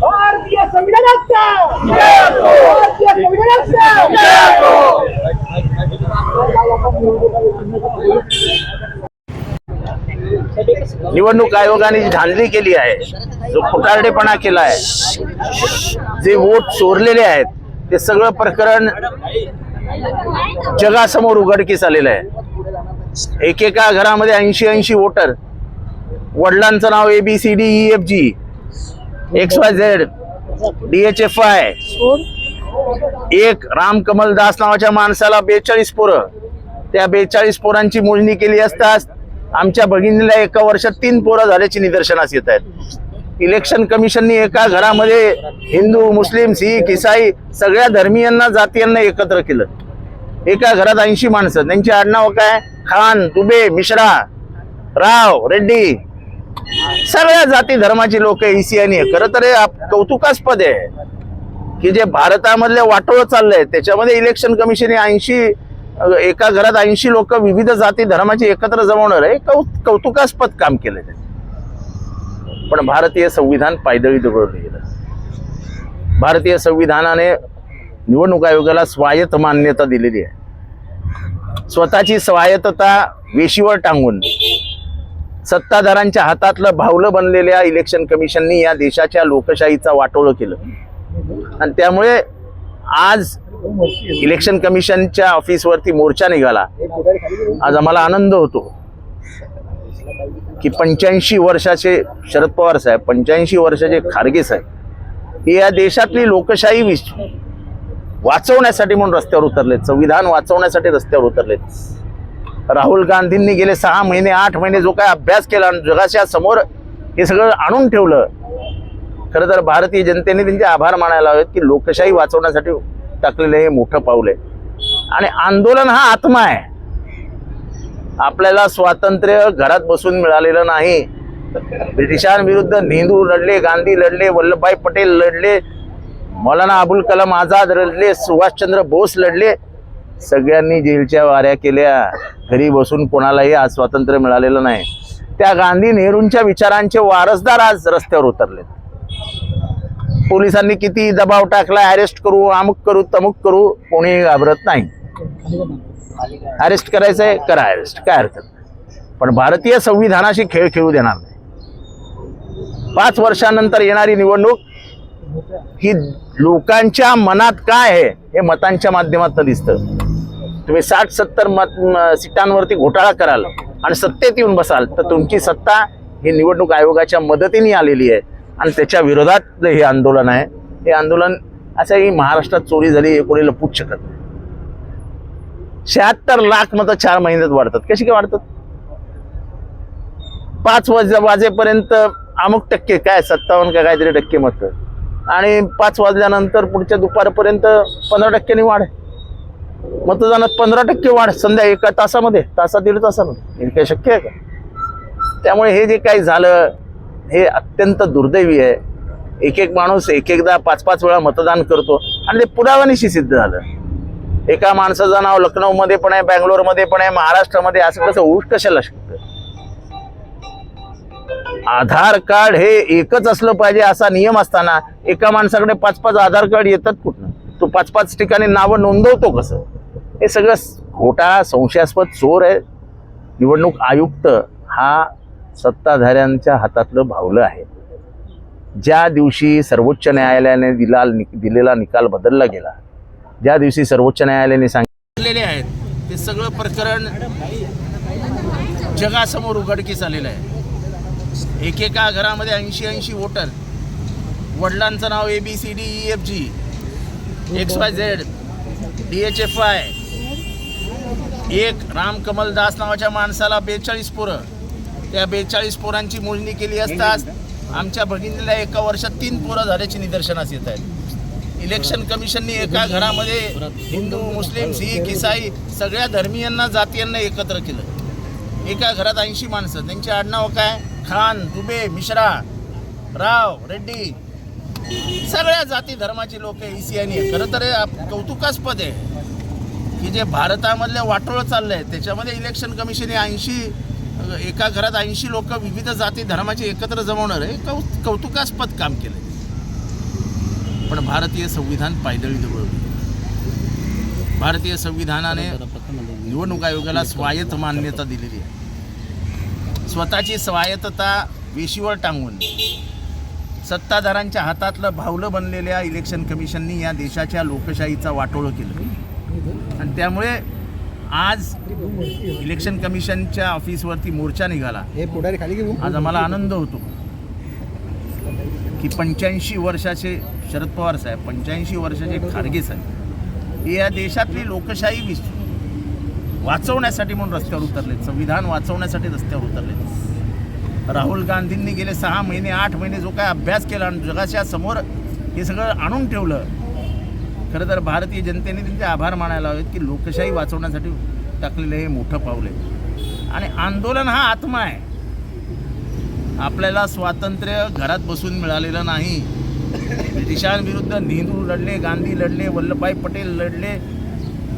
भारतीय संविधानाचा! भारतीय संविधानाचा! निवडणूक आयोगाने जी धांदली केली आहे जो फुटारडेपणा केला आहे जे वोट चोरलेले आहेत ते सगळं प्रकरण जगासमोर उघडकीस आलेलं आहे. एकेका घरामध्ये ऐंशी ऐंशी वोटर वडिलांचं नाव A B C D E F G X Y Z D H F I एक राम कमल दास नावाच्या माणसाला बेचाळीस पोरं. त्या बेचाळीस पोरांची मोजणी केली असताच आमच्या भगिनीला एका वर्षात तीन पोरं झाल्याची निदर्शनास येत आहेत. इलेक्शन कमिशननी एका घरामध्ये हिंदू मुस्लिम शीख इसाई सगळ्या धर्मीयांना जातीयांना एकत्र केलं. एका घरात ऐंशी माणसं. त्यांची आडनाव काय? खान दुबे मिश्रा राव रेड्डी. सगळ्या जाती धर्माची लोक इसियानी खर तर हे कौतुकास्पद आहे. की जे भारतामधले वाटोळ चाललंय त्याच्यामध्ये इलेक्शन कमिशन ऐंशी एका घरात ऐंशी लोक विविध जाती धर्माची एकत्र जमवणार आहे. कौ कौतुकास्पद काम केलं पण भारतीय संविधान पायदळी दगडलं गेलं. भारतीय संविधानाने निवडणूक आयोगाला स्वायत्त मान्यता दिलेली आहे. स्वतःची स्वायत्तता वेशीवर टांगून सत्ताधारांच्या हातातलं भावलं बनलेल्या इलेक्शन कमिशननी या देशाच्या लोकशाहीचा वाटोळं केलं. आणि त्यामुळे आज इलेक्शन कमिशनच्या ऑफिसवरती मोर्चा निघाला. आज आम्हाला आनंद होतो. की पंच्याऐंशी वर्षाचे शरद पवार साहेब पंच्याऐंशी वर्षाचे खारगे साहेब हे या देशातली लोकशाही विस- वाचवण्यासाठी म्हणून रस्त्यावर उतरलेत संविधान वाचवण्यासाठी रस्त्यावर उतरलेत. राहुल गांधींनी गेले सहा महिने आठ महिने जो काय अभ्यास केला आणि जगाच्या समोर हे सगळं आणून ठेवलं खरं तर भारतीय जनतेने त्यांचे आभार मानायला हवेत की लोकशाही वाचवण्यासाठी टाकलेलं हे मोठं पाऊल आहे. आणि आंदोलन हा आत्मा आहे. आपल्याला स्वातंत्र्य घरात बसून मिळालेलं नाही. ब्रिटिशांविरुद्ध नेहरू लढले गांधी लढले वल्लभभाई पटेल लढले मौलाना अबुल कलाम आझाद लढले सुभाषचंद्र बोस लढले सगळ्यांनी जेलच्या वाऱ्या केल्या. घरी बसून कोणालाही आज स्वातंत्र्य मिळालेलं नाही. त्या गांधी नेहरूंच्या विचारांचे वारसदार आज रस्त्यावर उतरलेत. पोलिसांनी किती दबाव टाकला अरेस्ट करू अमुक करू तमुक करू कोणी घाबरत नाही. अरेस्ट करायचंय करा अरेस्ट काय हरकत नाही. पण भारतीय संविधानाशी खेळ खेळू देणार नाही. पाच वर्षानंतर येणारी निवडणूक ही लोकांच्या मनात काय आहे हे मतांच्या माध्यमातून दिसतं. तुम्ही साठ सत्तर मत सीटांवरती घोटाळा कराल आणि सत्तेत येऊन बसाल तर तुमची सत्ता ही निवडणूक आयोगाच्या मदतीने आलेली आहे. आणि त्याच्या विरोधात हे आंदोलन आहे. हे आंदोलन असं ही महाराष्ट्रात चोरी झाली हे कोणी लपूच शकत नाही. शहात्तर लाख मतं चार महिन्यात वाढतात. कशी काय वाढतात? पाच वाज वाजेपर्यंत अमुक टक्के काय सत्तावन्न का काहीतरी टक्के मत. आणि पाच वाजल्यानंतर पुढच्या दुपारपर्यंत पंधरा टक्क्यांनी वाढ मतदानात पंधरा टक्के वाढ संध्या एका तासामध्ये तासा दीड तासामध्ये. हे काय शक्य आहे का? त्यामुळे हे जे काही झालं हे अत्यंत दुर्दैवी आहे. एक एक माणूस एक एकदा पाच पाच वेळा मतदान करतो आणि ते पुराव्यानिशी सिद्ध झालं. एका माणसाचं नाव लखनौमध्ये पण आहे बँगलोरमध्ये पण आहे महाराष्ट्रामध्ये असं कसं होऊ कशाला शकतं आधार कार्ड हे एकच असलं पाहिजे असा नियम असताना एका माणसाकडे पाच पाच आधार कार्ड येतात कुठनं? तो पाच पाच ठिकाणी नावं नोंदवतो कसं? हे सगळं घोटाळा संशयास्पद चोर आहे. निवडणूक आयुक्त हा सत्ताधाऱ्यांच्या हातातलं भावलं आहे. ज्या दिवशी सर्वोच्च न्यायालयाने दिला दिलेला निकाल बदलला गेला ज्या दिवशी सर्वोच्च न्यायालयाने सांगितलेले आहेत. ते सगळं प्रकरण जगासमोर उघडकीस आलेलं आहे. एकेका घरामध्ये ऐंशी ऐंशी वोटर. वडिलांचं नाव A B C D E F G X Y Z D H F I एक रामकमल दास नावाच्या माणसाला बेचाळीस पोरं. त्या बेचाळीस पोरांची मोजणी केली असताच आमच्या भगिनीला एका वर्षात तीन पोरं झाल्याची निदर्शनास येत आहेत. इलेक्शन कमिशननी एका घरामध्ये हिंदू मुस्लिम शीख इसाई सगळ्या धर्मीयांना जातीयांना एकत्र केलं. एका घरात ऐंशी माणसं. त्यांची आडनाव काय? खान दुबे मिश्रा राव रेड्डी. सगळ्या जाती धर्माची लोक इसियानी खरं तर आप- कौतुकास्पद आहे. की जे भारतामधले चाललं आहे त्याच्यामध्ये इलेक्शन कमिशन ऐंशी एका घरात ऐंशी लोक विविध जाती धर्माचे एकत्र जमवणार आहे कौ कौतुकास्पद काम केलं पण भारतीय संविधान पायदळी दबवली भारतीय संविधानाने निवडणूक आयोगाला स्वायत्त मान्यता दिलेली आहे. स्वतःची स्वायत्तता वेशीवर टांगून सत्ताधारांच्या हातातलं भावलं बनलेल्या इलेक्शन कमिशननी या देशाच्या लोकशाहीचा वाटोळं केलं. आणि त्यामुळे आज इलेक्शन कमिशनच्या ऑफिसवरती मोर्चा निघाला. हे पुढारी खाली घेऊ आज आम्हाला आनंद होतो. की पंच्याऐंशी वर्षाचे शरद पवार साहेब पंच्याऐंशी वर्षाचे खारगे साहेब हे या देशातली लोकशाही विस वाचवण्यासाठी म्हणून रस्त्यावर उतरलेत संविधान वाचवण्यासाठी रस्त्यावर उतरले. राहुल गांधींनी गेले सहा महिने आठ महिने जो काय अभ्यास केला आणि जगाच्या समोर हे सगळं आणून ठेवलं खरं तर भारतीय जनतेने त्यांचे आभार मानायला हवेत की लोकशाही वाचवण्यासाठी टाकलेलं हे मोठं पाऊल आहे. आणि आंदोलन हा आत्मा आहे. आपल्याला स्वातंत्र्य घरात बसून मिळालेलं नाही. ब्रिटिशांविरुद्ध नेहरू लढले गांधी लढले वल्लभभाई पटेल लढले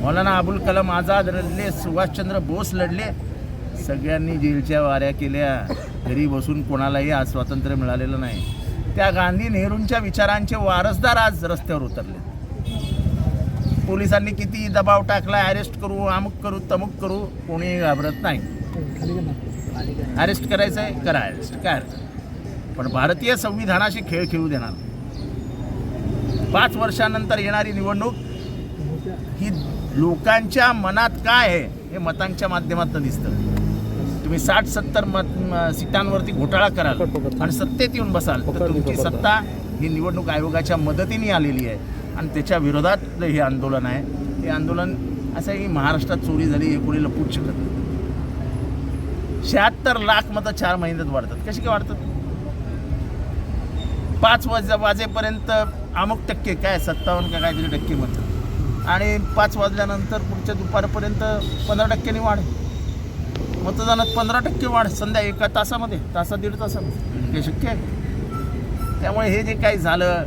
मौलाना अबुल कलाम आझाद लढले सुभाषचंद्र बोस लढले. सगळ्यांनी जेलच्या वाऱ्या केल्या. घरी बसून कोणालाही आज स्वातंत्र्य मिळालेलं नाही. त्या गांधी नेहरूंच्या विचारांचे वारसदार आज रस्त्यावर उतरले पोलिसांनी किती दबाव टाकला अरेस्ट करू अमुक करू तमुक करू कोणी घाबरत नाही. अरेस्ट करायचं आहे करा अरेस्ट काय पण भारतीय संविधानाशी खेळ खेळू देणार. पाच वर्षानंतर येणारी निवडणूक ही लोकांच्या मनात काय आहे हे मतांच्या माध्यमातून दिसतं. तुम्ही साठ सत्तर मत सीटांवरती घोटाळा कराल आणि सत्तेत येऊन बसाल तर तुमची सत्ता ही निवडणूक आयोगाच्या मदतीने आलेली आहे. आणि त्याच्या विरोधातलं हे आंदोलन आहे. हे आंदोलन असं आहे की महाराष्ट्रात चोरी झाली हे कोणी लपूच शकत नाही. शहात्तर लाख मतं चार महिन्यात वाढतात. कशी काय वाढतात? पाच वाज वाजेपर्यंत अमुक टक्के काय सत्तावन्न का काहीतरी टक्के म्हणतात आणि पाच वाजल्यानंतर पुढच्या दुपारपर्यंत पंधरा टक्क्यांनी वाढ मतदानात पंधरा टक्के वाढ संध्या एका तासामध्ये तासा दीड तासामध्ये. हे शक्य आहे. त्यामुळे हे जे काही झालं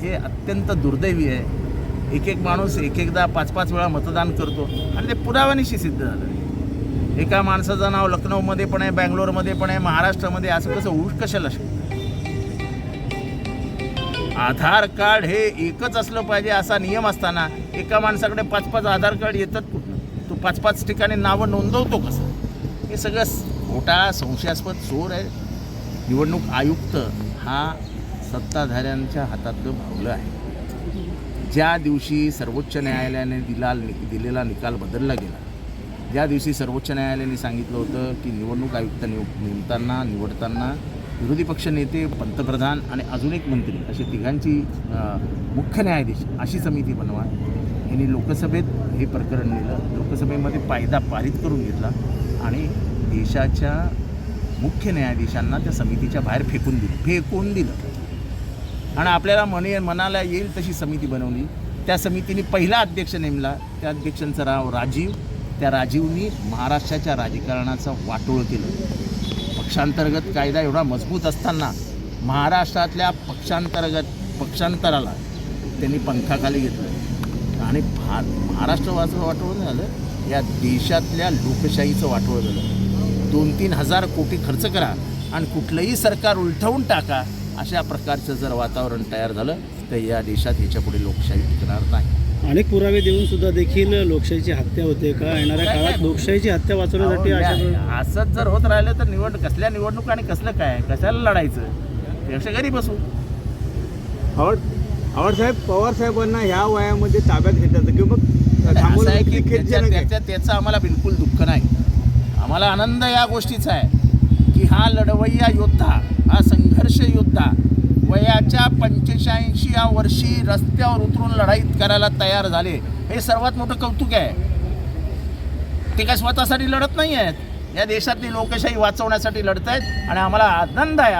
हे अत्यंत दुर्दैवी आहे. एक एक माणूस एक एकदा पाच पाच वेळा मतदान करतो आणि ते पुराव्यानिशी सिद्ध झालं. एका माणसाचं नाव लखनौमध्ये पण आहे बँगलोरमध्ये पण आहे महाराष्ट्रामध्ये असं कसं होऊ कशाला आधार कार्ड हे एकच असलं पाहिजे असा नियम असताना एका माणसाकडे पाच पाच आधार कार्ड येतात कुठनं? तो पाच पाच ठिकाणी नावं नोंदवतो कसं? हे सगळं घोटाळा संशयास्पद चोर आहे. निवडणूक आयुक्त हा सत्ताधाऱ्यांच्या हातातलं भावलं आहे. ज्या दिवशी सर्वोच्च न्यायालयाने दिला दिलेला निकाल बदलला गेला ज्या दिवशी सर्वोच्च न्यायालयाने सांगितलं होतं की निवडणूक आयुक्त निव नेमताना निवडताना विरोधी पक्ष नेते पंतप्रधान आणि अजून एक मंत्री अशी तिघांची मुख्य न्यायाधीश अशी समिती बनवा. यांनी लोकसभेत हे प्रकरण नेलं. लोकसभेमध्ये पायदा पारित करून घेतला आणि देशाच्या मुख्य न्यायाधीशांना त्या समितीच्या बाहेर फेकून दिलं. फेकून दिलं. आणि आपल्याला मने मनाला येईल तशी समिती बनवली. त्या समितीने पहिला अध्यक्ष नेमला. त्या अध्यक्षांचं नाव राजीव. त्या राजीवनी महाराष्ट्राच्या राजकारणाचं वाटोळ केलं. पक्षांतर्गत कायदा एवढा मजबूत असताना महाराष्ट्रातल्या पक्षांतर्गत पक्षांतराला त्यांनी पंखाखाली घेतलं. आणि भा महाराष्ट्रवाचं वाटोळ झालं. या देशातल्या लोकशाहीचं वाटोळ झालं. दोन तीन हजार कोटी खर्च करा आणि कुठलंही सरकार उलटवून टाका. अशा प्रकारचं जर वातावरण तयार झालं तर या देशात ह्याच्या पुढे लोकशाही टिकणार नाही. अनेक पुरावे देऊन सुद्धा देखील लोकशाहीची हत्या होते का? येणाऱ्या काळात लोकशाही हत्या वाचवण्यासाठी अशा असंच जर होत राहिलं तर निवड कसल्या निवडणूक आणि कसलं काय? कशाला लढायचं? त्यापेक्षा घरी बसू आवड आवड साहेब पवार साहेबांना ह्या वयामध्ये ताब्यात घेतात किंवा मग त्याचं आम्हाला बिलकुल दुःख नाही. आम्हाला आनंद या गोष्टीचा आहे. की हा लढवय्या योद्धा हा संघर्ष योद्धा वयाच्या पंचेचाळीशी या वर्षी रस्त्यावर उतरून लढाई करायला तयार झाले हे सर्वात मोठं कौतुक आहे ते काय स्वतःसाठी लढत नाही आहेत या देशातली लोकशाही वाचवण्यासाठी लढत आहेत आणि आम्हाला आनंद आहे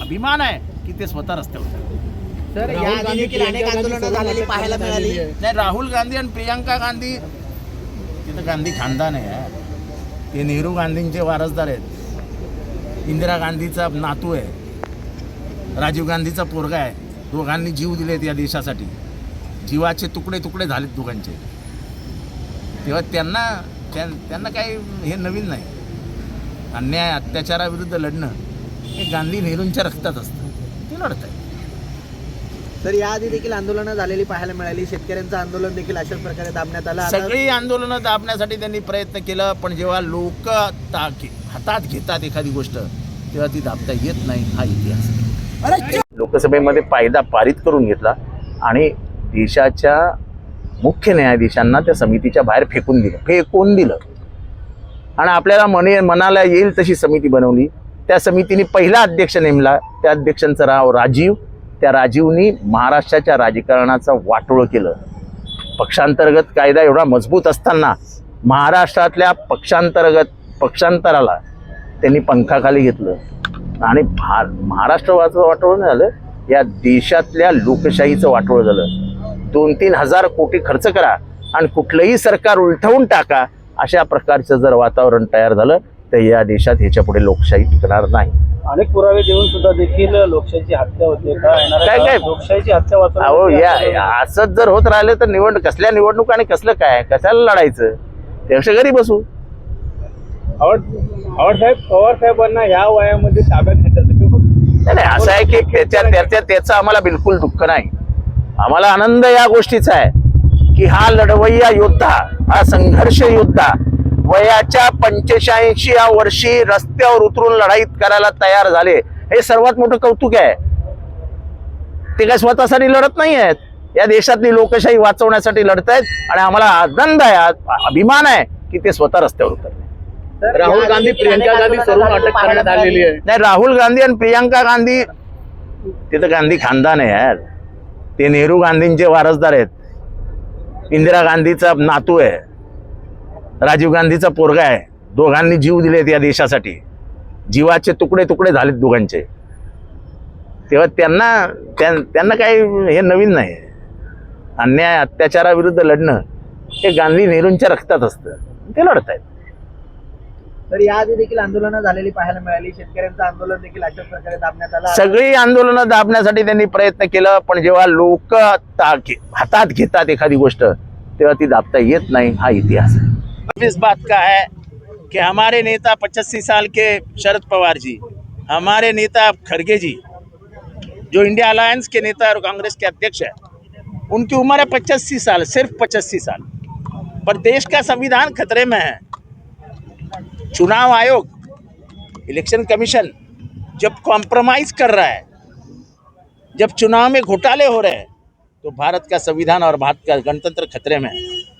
अभिमान आहे की ते स्वतः रस्त्यावर. तर पाहायला मिळाली. नाही राहुल गांधी आणि प्रियंका गांधी तिथं गांधी खानदान आहे. ते नेहरू गांधींचे वारसदार आहेत इंदिरा गांधीचा नातू आहे. राजीव गांधीचा पोरगा आहे. दोघांनी जीव दिलेत या देशासाठी. जीवाचे तुकडे तुकडे झालेत दोघांचे. तेव्हा त्यांना त्यां- त्यांना काही हे नवीन नाही. अन्याय अत्याचाराविरुद्ध लढणं हे गांधी नेहरूंच्या रक्तात असतं. ते लढत आहे तर याआधी देखील आंदोलनं झालेली पाहायला मिळाली. शेतकऱ्यांचं आंदोलन देखील अशाच प्रकारे दाबण्यात आलं. आता सगळी आंदोलनं दाबण्यासाठी त्यांनी प्रयत्न केला पण जेव्हा लोक हातात घेतात एखादी गोष्ट तेव्हा ती दाबता येत नाही हा इतिहास. लोकसभेमध्ये कायदा पारित करून घेतला आणि देशाच्या मुख्य न्यायाधीशांना त्या समितीच्या बाहेर फेकून दिलं. फेकून दिलं. आणि आपल्याला मने मनाला येईल तशी समिती बनवली. त्या समितीने पहिला अध्यक्ष नेमला. त्या अध्यक्षांचं नाव राजीव त्या राजीवनी महाराष्ट्राच्या राजकारणाचं वाटोळं केलं. पक्षांतर्गत कायदा एवढा मजबूत असताना महाराष्ट्रातल्या पक्षांतर्गत पक्षांतराला त्यांनी पंखाखाली घेतलं. आणि भार महाराष्ट्राचं वाटोळं झालं या देशातल्या लोकशाहीचं वाटोळं झालं. दोन तीन हजार कोटी खर्च करा आणि कुठलंही सरकार उलटवून टाका अशा प्रकारचं जर वातावरण तयार झालं तर या देशात ह्याच्यापुढे लोकशाही टिकणार नाही. अनेक पुरावे देऊन सुद्धा देखील लोकशाहीची हत्या होते का? काय- काय? लोकशाहीची हत्या अहो या असंच जर होत राहिलं तर निवड कसल्या निवडणूक आणि कसलं काय? कशाला लढायचं? त्यापेक्षा घरी बसू. आवड आवड साहेब पवार साहेबांना ह्या वयामध्ये ताब्यात नाही नाही, असं आहे की त्याच्या त्याच्या त्याचं आम्हाला बिलकुल दुःख नाही. आम्हाला आनंद या गोष्टीचा आहे की हा लढवय्या योद्धा हा संघर्ष योद्धा वयाच्या पंचेचाळीशी या वर्षी रस्त्यावर उतरून लढाई करायला तयार झाले. हे सर्वात मोठं कौतुक आहे. ते काय स्वतःसाठी लढत नाही आहेत. या देशातली लोकशाही वाचवण्यासाठी लढत आहेत आणि आम्हाला आनंद आहे अभिमान आहे की ते स्वतः रस्त्यावर उतरले. तर राहुल गांधी, प्रियंका गांधी सर्व अटक करण्यात आलेली. आहे. नाही राहुल गांधी आणि प्रियांका गांधी ते तर गांधी खानदान आहे यार. ते नेहरू गांधींचे वारसदार आहेत. इंदिरा गांधीचा नातू आहे. राजीव गांधीचा पोरगा आहे. दोघांनी जीव दिलेत या देशासाठी. जीवाचे तुकडे तुकडे झालेत दोघांचे. तेव्हा त्यांना त्यां- त्यांना काही हे नवीन नाही. अन्याय अत्याचाराविरुद्ध लढणं हे गांधी नेहरूंच्या रक्तात असतं. ते लढत आहेत तर याआधी देखील आंदोलनं झालेली पाहायला मिळाली. शेतकऱ्यांचं आंदोलन देखील अशाच प्रकारे दाबण्यात आलं. सगळी आंदोलनं दाबण्यासाठी त्यांनी प्रयत्न केलं पण जेव्हा लोक हातात घेतात एखादी गोष्ट तेव्हा ती दाबता येत नाही हा इतिहास इस बात का है कि हमारे नेता पचासी साल के शरद पवार जी, हमारे नेता खड़गे जी, जो इंडिया अलायंस के नेता और कांग्रेस के अध्यक्ष है, उनकी उम्र है पचासी साल, सिर्फ़ पचासी साल। पर देश का संविधान खतरे में है। चुनाव आयोग, इलेक्शन कमीशन जब कॉम्प्रोमाइज कर रहा है, जब चुनाव में घोटाले हो रहे हैं तो भारत का संविधान और भारत का गणतंत्र खतरे में है।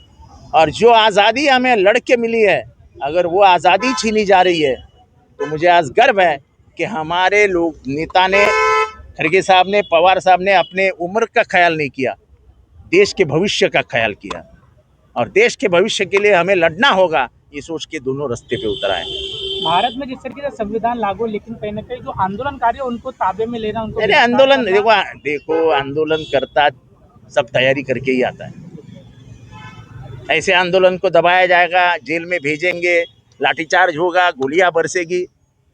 और जो आज़ादी हमें लड़के मिली है अगर वो आज़ादी छीनी जा रही है तो मुझे आज गर्व है कि हमारे लोग नेता ने खड़गे साहब ने पवार साहब ने अपने उम्र का ख्याल नहीं किया देश के भविष्य का ख्याल किया। और देश के भविष्य के लिए हमें लड़ना होगा ये सोच के दोनों रास्ते पे उतर आए भारत में जिस तरीके से संविधान लागू लेकिन कहीं ना कहीं जो आंदोलनकारी उनको ताबे में लेना उनको अरे आंदोलन देखो देखो आंदोलन करता सब तैयारी करके ही आता है। ऐसे आंदोलन को दबाया जाएगा जेल में भेजेंगे लाठीचार्ज होगा गोलियाँ बरसेगी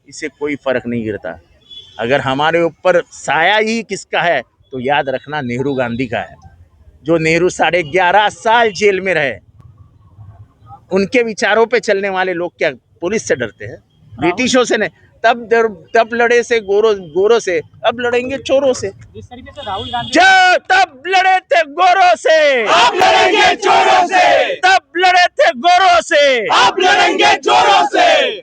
इससे कोई फ़र्क नहीं गिरता। अगर हमारे ऊपर साया ही किसका है तो याद रखना नेहरू गांधी का है। जो नेहरू साढ़े ग्यारह साल जेल में रहे उनके विचारों पे चलने वाले लोग क्या पुलिस से डरते हैं? ब्रिटिशों से नहीं। तब डर तब लड़े से गोरों गोरों से अब लड़ेंगे चोरों से। जिस तरीके से राहुल गांधी जो तब लड़े थे गोरों से। आप लड़ेंगे चोरों से। तब लड़े थे गोरों से। आप लड़ेंगे चोरों से।